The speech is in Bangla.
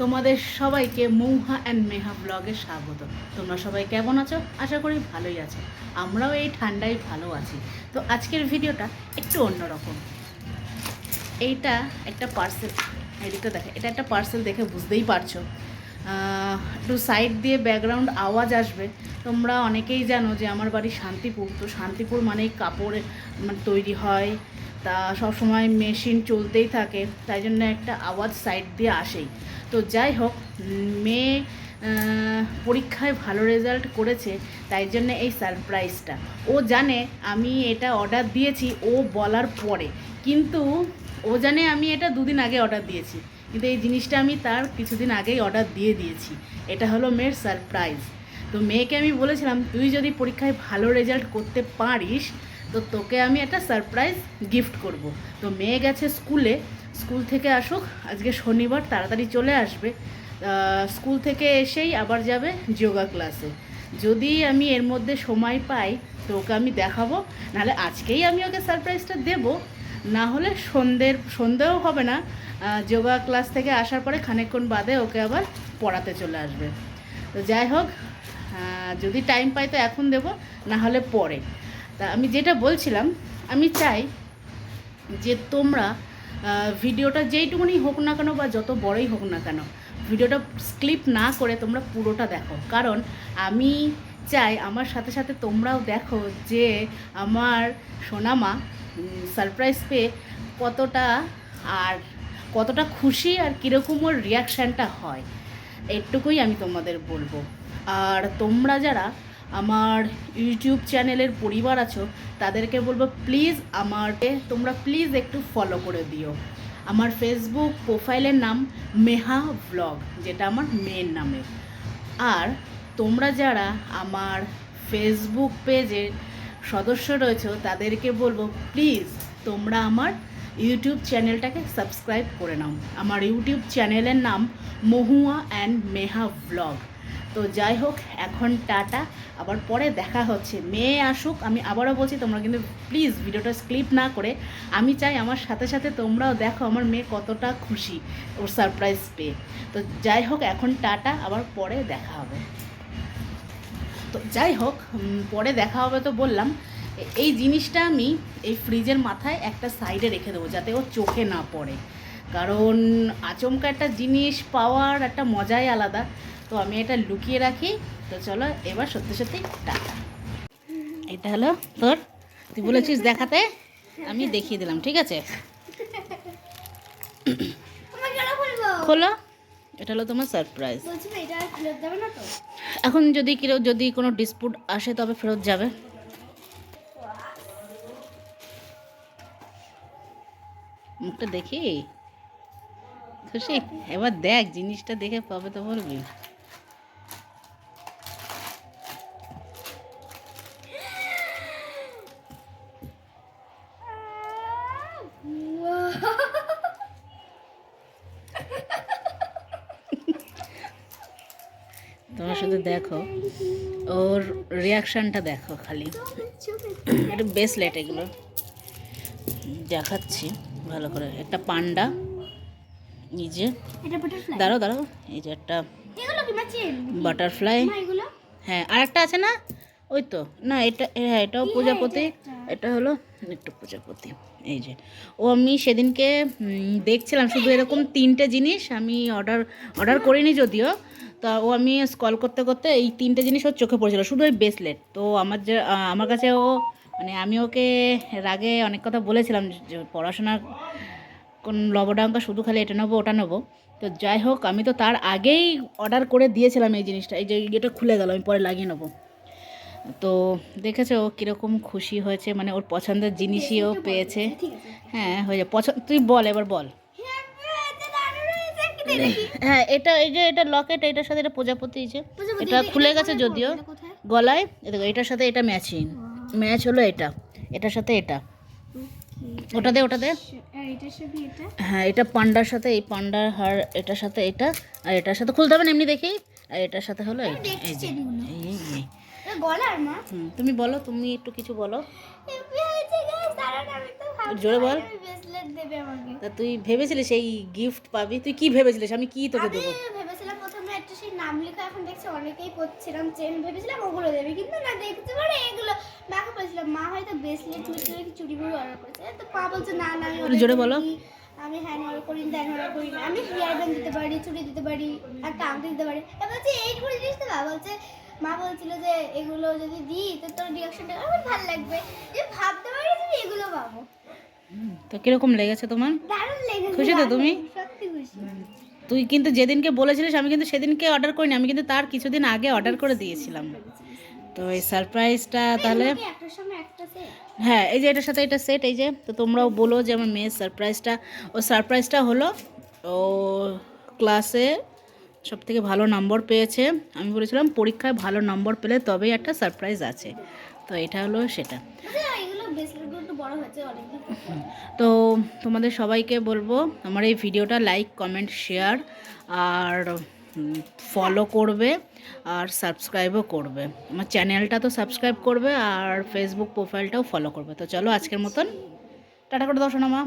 তোমাদের সবাইকে মৌহা অ্যান্ড মেহা ব্লগে স্বাগত। তোমরা সবাই কেমন আছো? আশা করি ভালোই আছো। আমরাও এই ঠান্ডায় ভালো আছি। তো আজকের ভিডিওটা একটু অন্যরকম। এইটা একটা পার্সেল এদিকে দেখে, এটা একটা পার্সেল দেখে বুঝতেই পারছ। একটু সাইড দিয়ে ব্যাকগ্রাউন্ড আওয়াজ আসবে। তোমরা অনেকেই জানো যে আমার বাড়ি শান্তিপুর। তো শান্তিপুর মানেই কাপড় মানে তৈরি হয়। তা সবসময় মেশিন চলতেই থাকে। তাই জন্য একটা আওয়াজ সাইড দিয়ে আসেই। তো যাই হোক, মেয়ে পরীক্ষায় ভালো রেজাল্ট করেছে, তাই জন্য এই সারপ্রাইজটা ও জানে আমি এটা অর্ডার দিয়েছি, ও বলার পরে। কিন্তু ও জানে আমি এটা দুদিন আগে অর্ডার দিয়েছি। কিন্তু এই জিনিসটা আমি তার কিছুদিন আগেই অর্ডার দিয়ে দিয়েছি। এটা হলো মেয়ের সারপ্রাইজ তো মেয়েকে আমি বলেছিলাম, তুই যদি পরীক্ষায় ভালো রেজাল্ট করতে পারিস, তো তোকে আমি একটা সারপ্রাইজ গিফট করব। তো মেয়ে গেছে স্কুলে স্কুল থেকে আসুক, আজকে শনিবার তাড়াতাড়ি চলে আসবে। স্কুল থেকে এসেই আবার যাবে যোগা ক্লাসে। যদি আমি এর মধ্যে সময় পাই, তো ওকে আমি দেখাবো। নাহলে আজকেই আমি ওকে সারপ্রাইজটা দেবো। না হলে সন্ধ্যের, সন্ধ্যেও হবে না। যোগা ক্লাস থেকে আসার পরে খানিকক্ষণ বাদে ওকে আবার পড়াতে চলে আসবে। তো যাই হোক যদি টাইম পাই তো এখন দেবো, না হলে পরে। তা আমি যেটা বলছিলাম, আমি চাই যে তোমরা ভিডিওটা যেইটুকুনি হোক না কেন বা যত বড়ই হোক না কেন, ভিডিওটা স্ক্লিপ না করে তোমরা পুরোটা দেখো। কারণ আমি চাই আমার সাথে সাথে তোমরাও দেখো যে আমার সোনামা সারপ্রাইজ পেয়ে কতটা আর কতটা খুশি আর কীরকম ওর রিয়াকশানটা হয়, এটুকুই আমি তোমাদের বলব। আর তোমরা যারা আমার ইউটিউব চ্যানেলের পরিবার আছো, তাদেরকে বলব প্লিজ আমাকে তোমরা প্লিজ একটু ফলো করে দিও। আমার ফেসবুক প্রোফাইলের নাম মেহা ব্লগ যেটা আমার মেয়ের নামে। আর তোমরা যারা আমার ফেসবুক পেজের সদস্য রয়েছে, তাদেরকে বলব প্লিজ তোমরা আমার ইউটিউব চ্যানেলটাকে সাবস্ক্রাইব করে নাও। আমার ইউটিউব চ্যানেলের নাম মহুয়া অ্যান্ড মেহা ব্লগ তো যাই হোক, এখন টাটা। আবার পরে দেখা হচ্ছে। মেয়ে আসুক, আমি আবারও বলছি, তোমরা কিন্তু প্লিজ ভিডিওটা স্ক্লিপ না করে। আমি চাই আমার সাথে সাথে তোমরাও দেখো আমার মেয়ে কতটা খুশি ওর সারপ্রাইজ পেয়ে। তো যাই হোক, এখন টাটা, আবার পরে দেখা হবে। তো যাই হোক পরে দেখা হবে তো বললাম। এই জিনিসটা আমি এই ফ্রিজের মাথায় একটা সাইডে রেখে দেবো, যাতে ও চোখে না পড়ে। কারণ আচমকা একটা জিনিস পাওয়ার একটা মজাই আলাদা। তো আমি এটা লুকিয়ে রাখি। তো চলো, এবার সত্যি সত্যি টাকা এটা হলো তোর, তুই বলেছিস দেখাতে, আমি দেখিয়ে দিলাম, ঠিক আছে? খোলো, এটা হলো তোমার সারপ্রাইজ এখন যদি কেউ, যদি কোনো ডিসপুট আসে, তবে ফেরত যাবে। মুখটা দেখি। খুশি এবার দেখ জিনিসটা দেখে পাবে তো বলবি। তোমার শুধু দেখো, ওর রিয়াকশানটা দেখো খালি। এটা বেসলেট এগুলো। দেখাচ্ছি ভালো করে। একটা পান্ডা। এই যে দাঁড়াও দাঁড়াও এই যে একটা বাটারফ্লাই হ্যাঁ আর একটা আছে না? ওই তো না এটা হ্যাঁ এটাও প্রজাপতি। এটা হলো একটু প্রজাপতি এই যে। ও আমি সেদিনকে দেখছিলাম শুধু এরকম তিনটে জিনিস আমি অর্ডার অর্ডার করিনি যদিও। তা ও আমি স্কল করতে করতে এই তিনটে জিনিস ওর চোখে পড়েছিল শুধু ওই ব্রেসলেট তো আমার যে আমার কাছে ও মানে আমি ওকে এর আগে অনেক কথা বলেছিলাম যে পড়াশোনার কোন লবডাঙ্কা শুধু খালি এটা নেব ওটা নেব। তো যাই হোক আমি তো তার আগেই অর্ডার করে দিয়েছিলাম এই জিনিসটা। এই যে এটা খুলে গেল আমি পরে লাগিয়ে নেব। তো দেখেছ ও কীরকম খুশি হয়েছে মানে ওর পছন্দের জিনিসই ও পেয়েছে। হ্যাঁ হয়ে যায় পছন্দ তুই বল এবার বল। হ্যাঁ এটা এই যে এটা লকেট এটার সাথে এটা প্রজাপতি যে এটা খুলে গেছে যদিও? গলায় দেখো এটার সাথে এটা ম্যাচিং ম্যাচ হলো এটা। এটার সাথে এটা। ওটা দে ওটা দে। হ্যাঁ এটা পান্ডার সাথে এই পান্ডার হার এটার সাথে এটা আর এটার সাথে খুলতে হবে না এমনি দেখি আর এটার সাথে হলো তুমি বলো তুমি একটু কিছু বলো। জোরে বল। তা তুই ভেবেছিলিস এই গিফট পাবি? তুই কি ভেবেছিলিস? আমি কি তোকে দেবো ভেবেছিলাম প্রথমে একটা সেই নাম লেখা এখন দেখছি অনেকেই পড়ছিলাম চেন ভেবেছিলাম ওগুলো দেবে কিন্তু না দেখতে পারে এগুলো মাকে বলছিলাম মা হয়তো ব্রেসলেট মিসলেট চুড়ি বুড়ি অর্ডার করেছে। তো মা বলছে না না আমি জোরে বলো। আমি হ্যান্ড অর্ডার করি দেন অর্ডার করি না আমি হেয়ার ব্যান্ড দিতে পারি চুড়ি দিতে পারি আর টাঙ্কি দিতে পারি। এবার বলছে এই করে জিনিস তো বলছে মা বলছিল যে এগুলো যদি দিই তো তোর রিয়াকশনটা আমার ভালো লাগবে। যে ভাবতে পারি যে এগুলো পাবো। তো কীরকম লেগেছে তোমার? দারুণ লেগেছে খুশি তো তুমি? সত্যি খুশি। তুই কিন্তু যেদিনকে বলেছিলিস আমি কিন্তু সেদিনকে অর্ডার করিনি আমি কিন্তু তার কিছুদিন আগে অর্ডার করে দিয়েছিলাম। তো এই সারপ্রাইজটা তাহলে? হ্যাঁ এই যে এটার সাথে এটা সেট এই যে তো তোমরাও বলো যে আমার মেয়ের সারপ্রাইজটা ও সারপ্রাইজটা হলো ও ক্লাসে সব থেকে ভালো নম্বর পেয়েছে। আমি বলেছিলাম পরীক্ষায় ভালো নম্বর পেলে তবেই একটা সারপ্রাইজ আছে। তো এটা হলো সেটা। তো তোমাদের সবাইকে বলব আমার এই ভিডিওটা লাইক কমেন্ট শেয়ার আর ফলো করবে আর সাবস্ক্রাইবও করবে। আমার চ্যানেলটা তো সাবস্ক্রাইব করবে আর ফেসবুক প্রোফাইলটাও ফলো করবে। তো চলো আজকের মতন টাটা করে দর্শনা মা